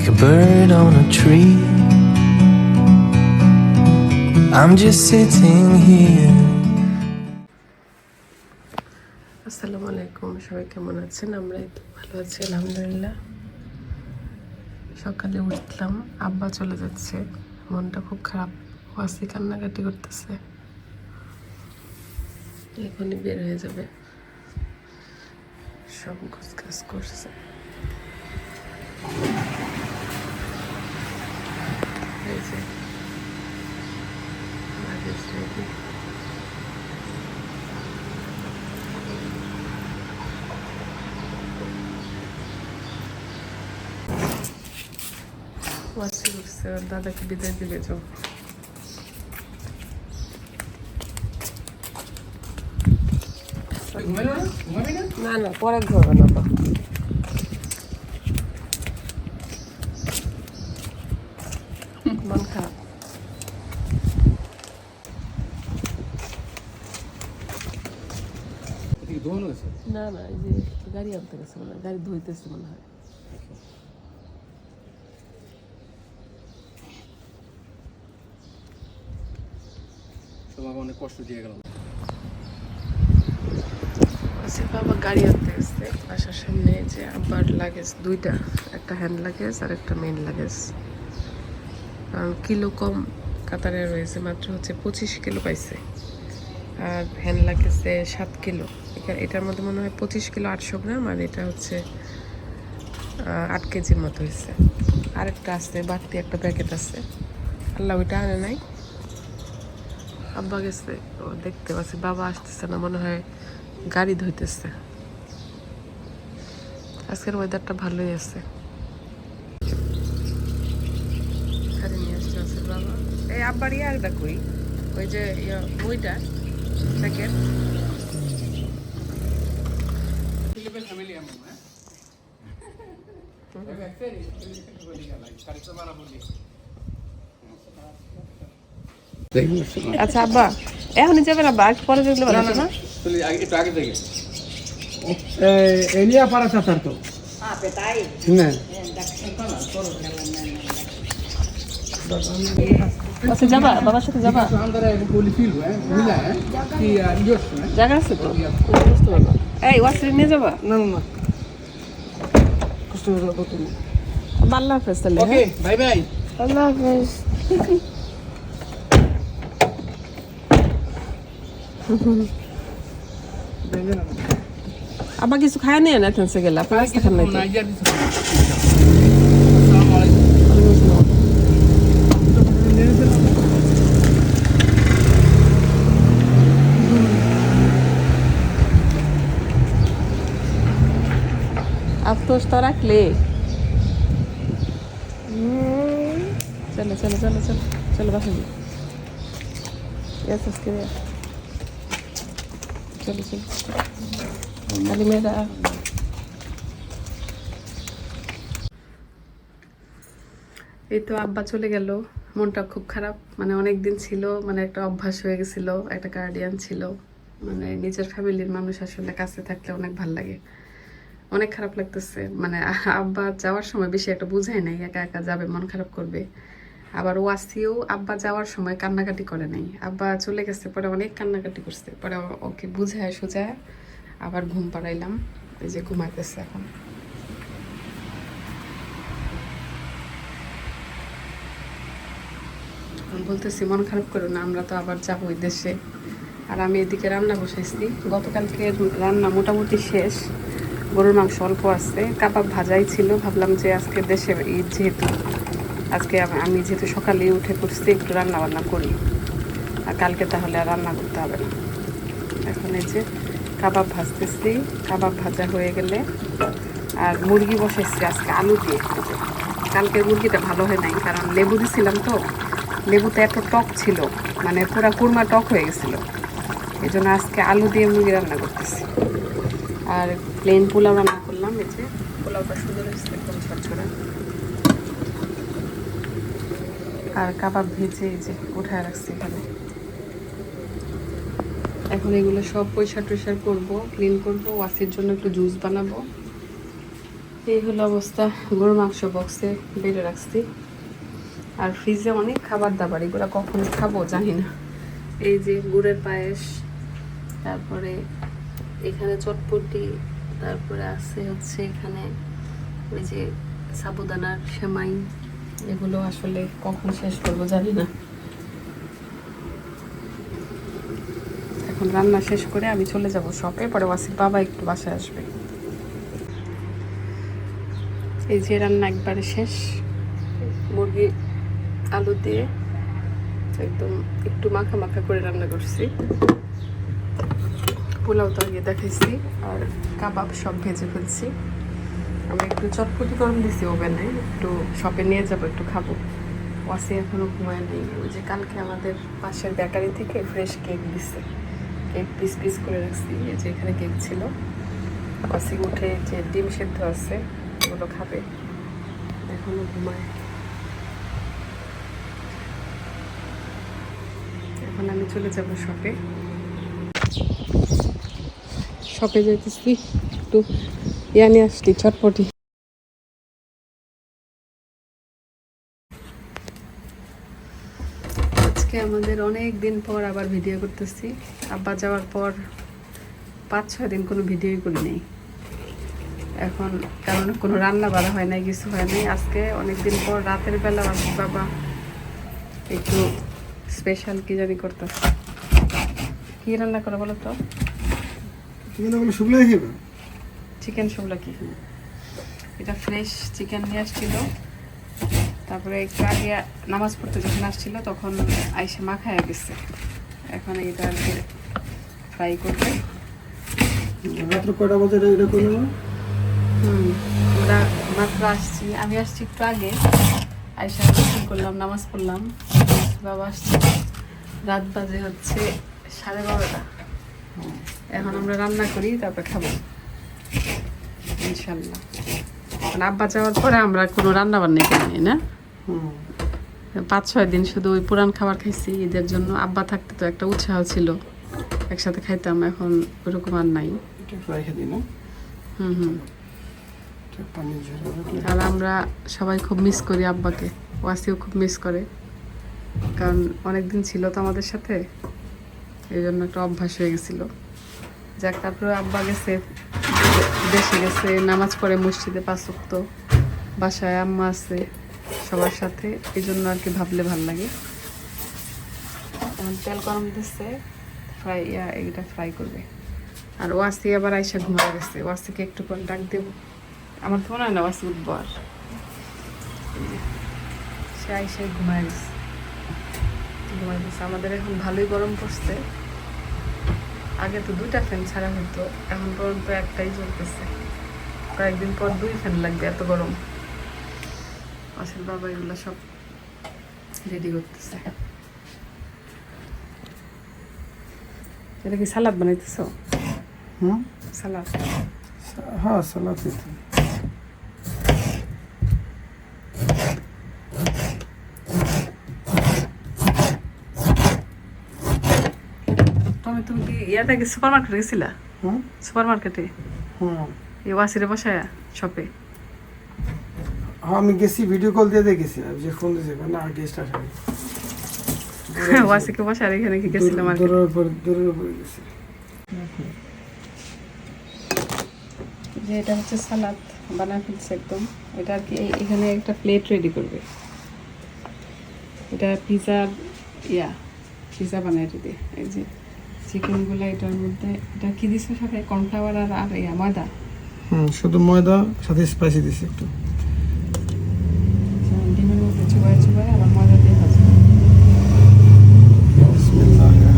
like a bird on a tree. I'm just sitting here. আসসালামু আলাইকুম, সবাই কেমন আছেন? আমরা তো ভালো আছি, আলহামদুলিল্লাহ। সকালে উঠলাম, আব্বা চলে যাচ্ছে। মনটা খুব খারাপ ওয়াসি কান্নাকাটি করতেছে। এখনই বের হয়ে যাবে। সব কাজ করছে। এই যে luggage ready. ওয়াসি উঠছে ওর দাদাকে বিদায় দিবে যাও না না পরে ঘুরবে না তো মন খারাপ না না এই যে গাড়ি আনতে গেছে মনে হয় গাড়ি ধুইতেছে মনে হয়। তোমাকে অনেক কষ্ট দিয়ে গেলাম। আসিফ বাবা গাড়ি আনতে গেছে। বাসার সামনে যে আব্বার লাগেজ দুইটা একটা হ্যান্ড লাগেজ আর একটা মেন লাগেজ। কারণ কিলো কম কাতারে রয়েছে মাত্র হচ্ছে পঁচিশ কিলো পাইছে। আর হ্যান্ড লাগেজে সাত কিলো। এটার মধ্যে মনে হয় পঁচিশ কিলো আটশো গ্রাম আর এটা হচ্ছে আট কেজির মতো হয়েছে। আরেকটা আছে, বাড়তি একটা প্যাকেট আছে। আল্লাহ ওইটা আনে নাই। আব্বা গেছে, ও দেখতে পাচ্ছি, বাবা আসতেছে না, মনে হয় গাড়ি ধুইতেছে আজকের ওয়েদারটা ভালোই আছে। বাবা। এই আব্বার ইয়ে কই? ওই যে বইটা প্যাকেট। ফ্যামিলি এমন হ্যাঁ আচ্ছা আব্বা এখনই যাবে না বাঘ পরে যেগুলো বানাতো না একটু আগে থেকে। এলিয়া para tratar todo. Né? আচ্ছা যাবা বাবার সাথে যাবা জায়গা আছে তো বুঝতে পারব এই ওয়াসরি নিয়ে যাবা No, no, no. Questo è il botto. আল্লাহ হাফেজ তাহলে ok bye bye. আল্লাহ হাফেজ আব্বা কিছু খায় নিয়ে না গেলে আপনার খান নাই তোষ তোরা ক্লে চলো চলো চলো চলো চলো বাসন এস আজকে চলো চলো। খালি মেয়েরা এই তো আব্বা চলে গেল। মনটা খুব খারাপ। মানে অনেক দিন ছিল মানে একটা অভ্যাস হয়ে গেছিল, একটা গার্ডিয়ান ছিল। মানে নিজের ফ্যামিলির মানুষ আসলে কাছে থাকলে অনেক ভালো লাগে। অনেক খারাপ লাগতেছে। মানে আব্বা যাওয়ার সময় বেশি একটা বুঝায় নাই, একা একা যাবে, মন খারাপ করবে। আবার ওয়াসিও আব্বা যাওয়ার সময় কান্নাকাটি করে নাই। আব্বা চলে গেছে, পরে অনেক কান্নাকাটি করছে, পরে ওকে বুঝায় সোজায় আবার ঘুম পাড়াইলাম, এই যে ঘুমাইতেছে এখন। বলতেছি, মন খারাপ করো না, আমরা তো আবার যাব ওই দেশে। আর আমি এদিকে রান্না বসাইছি। গতকালকে রান্না মোটামুটি শেষ। গরুর মাংস অল্প আছে। কাবাব ভাজাই ছিল। ভাবলাম যে আজকে দেশে ঈদ যেহেতু, আজকে আমি যেহেতু সকালে উঠে পড়ছি একটু রান্না বান্না করি। আর কালকে তাহলে আর রান্না করতে হবে না। এখন এই যে কাবাব ভাজতেছি। কাবাব ভাজা হয়ে গেলে আর মুরগি বসেছি আজকে আলু দিয়ে। কালকের মুরগিটা ভালো হয় নাই, কারণ লেবু দিছিলাম তো। লেবুতে এত টক ছিল মানে পুরা কুরমা টক হয়ে গেছিল। এই জন্য আজকে আলু দিয়ে মুরগি রান্না করতেছি। আর প্লেন পোলাও রান্না করলাম যে পোলাওটা সুন্দর হয়েছে, একদম ঝরঝরা। আর কাবাব ভেজে এই যে উঠায় রাখছি এখানে। এখন এগুলো সব পয়সা টয়সা করব ক্লিন করব, ওয়াসির জন্য একটু জুস বানাবো। এই হলো অবস্থা, গরুর মাংস বক্সে বেড়ে রাখছি। আর ফ্রিজে অনেক খাবার দাবার, এগুলো কখন খাব জানি না। এই যে গুড়ের পায়েস, তারপরে এখানে চটপটি, তারপরে আছে হচ্ছে এখানে ওই যে সাবুদানার সেমাই। এগুলো আসলে কখন শেষ করব জানি না। এখন রান্না শেষ করে আমি চলে যাব শপে, পরে ওয়াসির বাবা একটু বাসায় আসবে। এই যে রান্না একবারে শেষ। মুরগি, আলু দিয়ে একদম একটু মাখা মাখা করে রান্না করছি। পোলাও তো আগে দেখাইছি, আর কাবাব সব ভেজে ফেলছি। আমি একটু চটপটি গরম দিছি ওভেনে, একটু শপে নিয়ে যাব, একটু খাব। ওয়াসি এখনও ঘুমায় নেই। ওই যে কালকে আমাদের পাশের বেকারি থেকে ফ্রেশ কেক দিচ্ছে কেক পিস পিস করে রাখছি, এই যে এখানে কেক ছিল। ওয়াসি উঠে যে ডিম সেদ্ধ আছে, ওগুলো খাবে। এখনও ঘুমায়। এখন আমি চলে যাব শপে। শপে যেতেছি একটু ইয়া নিয়ে আসছি, চটপটি। আজকে আমাদের অনেক দিন পর আবার ভিডিও করতেছি। আব্বা যাওয়ার পর পাঁচ, ছয় দিন কোনো ভিডিওই করি নেই। এখন কারণ কোনো রান্না বাড়া হয় নাই, কিছু হয় নাই। আজকে অনেক দিন পর রাতের বেলা আসি বাবা। একটু স্পেশাল কি জানি করতেছে। কি রান্না করে বলো তো? চিকেন ওগুলো শুকনো খেবে চিকেন শুকলা কি? এটা ফ্রেশ চিকেন নিয়ে আসছিল। তারপরে একটু আগে নামাজ পড়তে যখন আসছিল তখন আইসা মাখায় গেছে। এখন এটা আর কি ফ্রাই করবে। রাত্র কয়টা বাজে এটা এটা করে নেব হুম আমরা মাত্র আসছি। আমি আসছি একটু আগে। আইসা গোসল করলাম নামাজ পড়লাম। বাবা আসছে। রাত বাজে হচ্ছে সাড়ে বারোটা। এখন আমরা রান্না করি তারপর খাব। ইনশাল্লাহ। মানে আব্বা যাওয়ার পরে আমরা কোনো রান্না বান্না করিনি না? পাঁচ ছয় দিন শুধু ওই পুরান খাবার খাইছি ঈদের জন্য। আব্বা থাকতে তো একটা উৎসাহ ছিল একসাথে খাইতাম এখন ওরকম আর নাই। হুম হুম। আর আমরা সবাই খুব মিস করি আব্বাকে। ওয়াসিও খুব মিস করে। কারণ অনেক দিন ছিল তো আমাদের সাথে এই জন্য একটা অভ্যাস হয়ে গেছিল। যাক তারপরে আব্বা গেছে, দেশে গেছে, নামাজ পড়ে মসজিদে পাঁচ ওয়াক্ত। বাসায় আম্মা আছে সবার সাথে এই জন্য আর কি ভাবলে ভালো লাগে। তেল গরম দিচ্ছে ফ্রাই, ইয়া ফ্রাই করবে। আর ওয়াসি আবার আইসা ঘুমা গেছে, ওয়াসিকে একটু করে ডাক দেবো। আমার তো মনে হয় না, ওয়াসি উঠবো আর। সে আইসে ঘুমায় গেছে ঘুমায় গেছে। আমাদের এখন ভালোই গরম পড়ছে। আগে তো দুইটা ফ্যান ছাড়া হতো এখন পর্যন্ত একটাই চলতেছে। কয়েকদিন পর দুই ফ্যান লাগবে এত গরম। আসল বাবা এগুলো সব রেডি করতেছে। এটা কি সালাদ বানাইতেছ? হুম? সালাদ। হ্যাঁ সালাদ খেতে তুমি কি ইয়াতে কি সুপার মার্কেটে গেছিলা? হুম? সুপার মার্কেটে হুম। এই ওয়াসিরে বসায়া শপে হ্যাঁ আমি গেছি ভিডিও কল দিয়ে দেখেছি। আর যে ফোন দিয়েছে না গেস্ট আসেনি। ওয়াসিকে বসার এখানে কি গেছিলাম আর। দূরের উপর দূরের উপরে গেছি। যে এটা হচ্ছে সালাদ বানায় ফেলছে একদম। এটা আর কি এখানে একটা প্লেট রেডি করবে। এটা পিজার ইয়া পিজা বানায় দিতে এই যে চিকেনগুলো এটার মধ্যে এটা কি দিছে সাথে? কর্নফ্লাওয়ার আর আর ইয়া ময়দা? হুম শুধু ময়দা সাথে স্পাইসি দিছি একটু। যেমন ডিমের মধ্যে চুবাই চুবাই আবার ময়দা দিয়ে বিসমিল্লাহির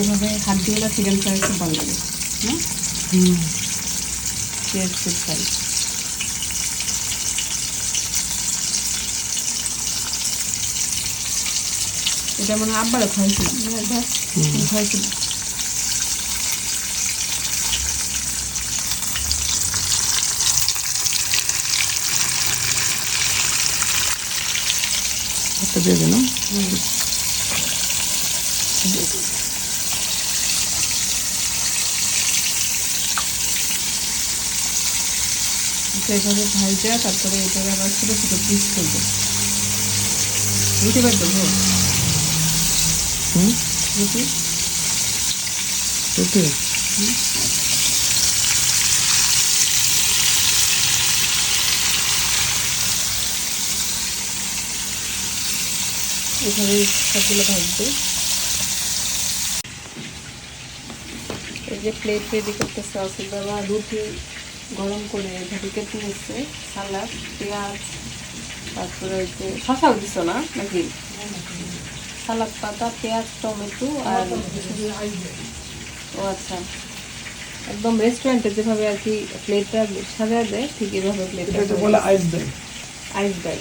এভাবে হাত দিয়ে চিকেন ফ্রাই খুব ভালো লাগে। হ্যাঁ হুম। খুব ফ্রাই এটা মানে আব্বারও খাইছিলাম একবার খাইছিলাম একটা দিয়ে দিলাম সেইভাবে ভাইজা তারপরে এটাকে আবার ছোটো ছোটো পিস করব। রুটি বার দেবো হুম? রুটি? ওকে এভাবে সবগুলো ভাজবে। এই যে প্লেট রেডি করতেছে অসুখ বাবা রুটি। গরম করে এভাবে কেটে নিচ্ছে সালাদ পেঁয়াজ তারপরে ওই যে শশাও দিছ না নাকি? সালাদ পাতা পেঁয়াজ টমেটো আর ও আচ্ছা। একদম রেস্টুরেন্টে যেভাবে আর কি প্লেটটা সাজা দেয় ঠিক এভাবে প্লেটটা বলে আইস দেয় আইস ব্যাগ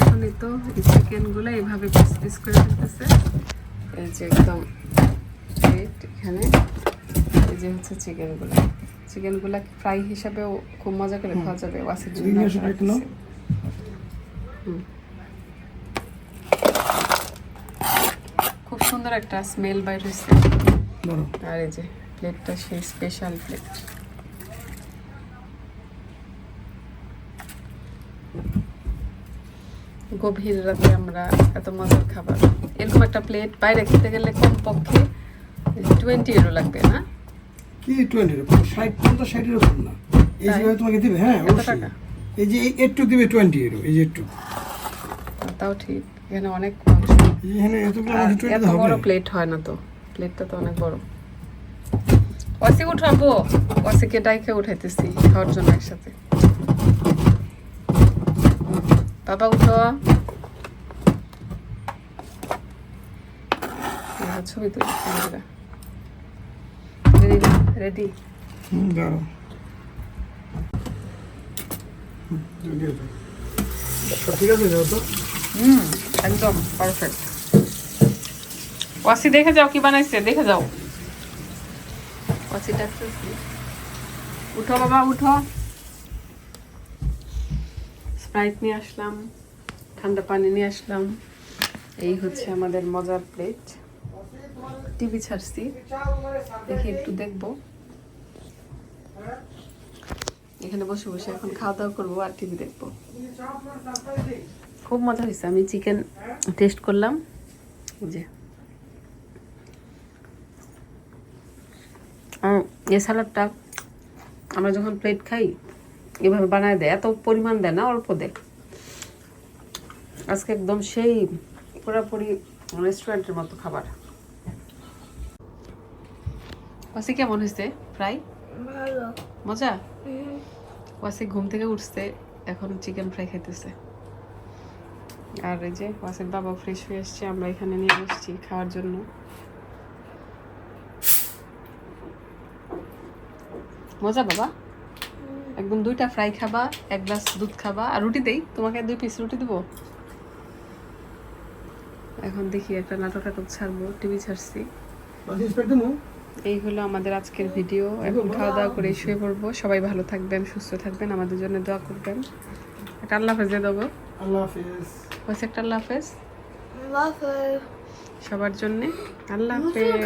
এখন তো চিকেনগুলো এইভাবে পিস পিস করে দিতেছে এই যে একদম প্লেট এখানে। এই যে হচ্ছে চিকেনগুলো। চিকেনগুলো ফ্রাই হিসাবেও খুব মজা করে খাওয়া যাবে ওয়াসির জন্য। খুব সুন্দর একটা স্মেল বাইর হয়েছে। আর এই যে প্লেটটা সেই স্পেশাল প্লেট গভীর রাতে আমরা এত মজার খাবার। এরকম একটা প্লেট বাইরে খেতে গেলে কমপক্ষে টোয়েন্টি ইউরো লাগবে না? কি টোয়েন্টি ষাট পঞ্চাশ ষাটের উপর না? এই? যেভাবে তোমাকে দিবে হ্যাঁ অবশ্যই। এই যে একটু দিবে টোয়েন্টি ইউরো এই যে একটু। তাও ঠিক এখানে অনেক এখানে এতগুলো বড় প্লেট হয় না তো। প্লেটটা তো অনেক বড়। ওয়াসি উঠাবো। ওয়াসিকে ডাইকে উঠাইতেছি খাওয়ার জন্য একসাথে। বাবা উঠো। ছবি তুলি রেডি হুম আছে। ঠিক আছে তো। হুম একদম পারফেক্ট ওয়াসি দেখে যাও কি বানাইছে দেখে যাও। ওয়াসি ডাকতেছি উঠো। বাবা উঠো। স্প্রাইট নিয়ে আসলাম ঠান্ডা পানি নিয়ে আসলাম। এই হচ্ছে আমাদের মজার প্লেট টিভি ছাড়ছি দেখি একটু দেখব। এখানে বসে বসে এখন খাওয়া দাওয়া করব আর টিভি দেখব। খুব মজা হয়েছে। আমি চিকেন টেস্ট করলাম। যে। এই স্যালাডটা আমরা যখন প্লেট খাই, এভাবে বানায় দেয়। এত পরিমাণ দেয় না, অল্প দেয়। আজকে একদম সেই পুরোপুরি রেস্টুরেন্টের মতো খাবার। ওয়াসি কেমন হয়েছে? ফ্রাই মজা? ওয়াসি ঘুম থেকে উঠছে এখন চিকেন ফ্রাই খাইতেছে। আর এই যে ওয়াসির বাবা ফ্রেশ হয়ে এসছে আমরা এখানে নিয়ে বসছি খাওয়ার জন্য। মজা বাবা? একদম দুইটা ফ্রাই খাবা এক গ্লাস দুধ খাবা আর রুটি দেই তোমাকে দুই পিস রুটি দেবো? এখন দেখি একটা নাটক টাটক ছাড়বো টিভি ছাড়ছি। এই হলো আমাদের আজকের ভিডিও। এখন খাওয়া দাওয়া করে শুয়ে পড়ব। সবাই ভালো থাকবেন সুস্থ থাকবেন আমাদের জন্য দোয়া করবেন। একটা আল্লাহ হাফেজ দিয়ে দেবো। আল্লাহ হাফেজ। হয়েছে একটা আল্লাহ হাফেজ? সবার জন্য আল্লাহ হাফেজ?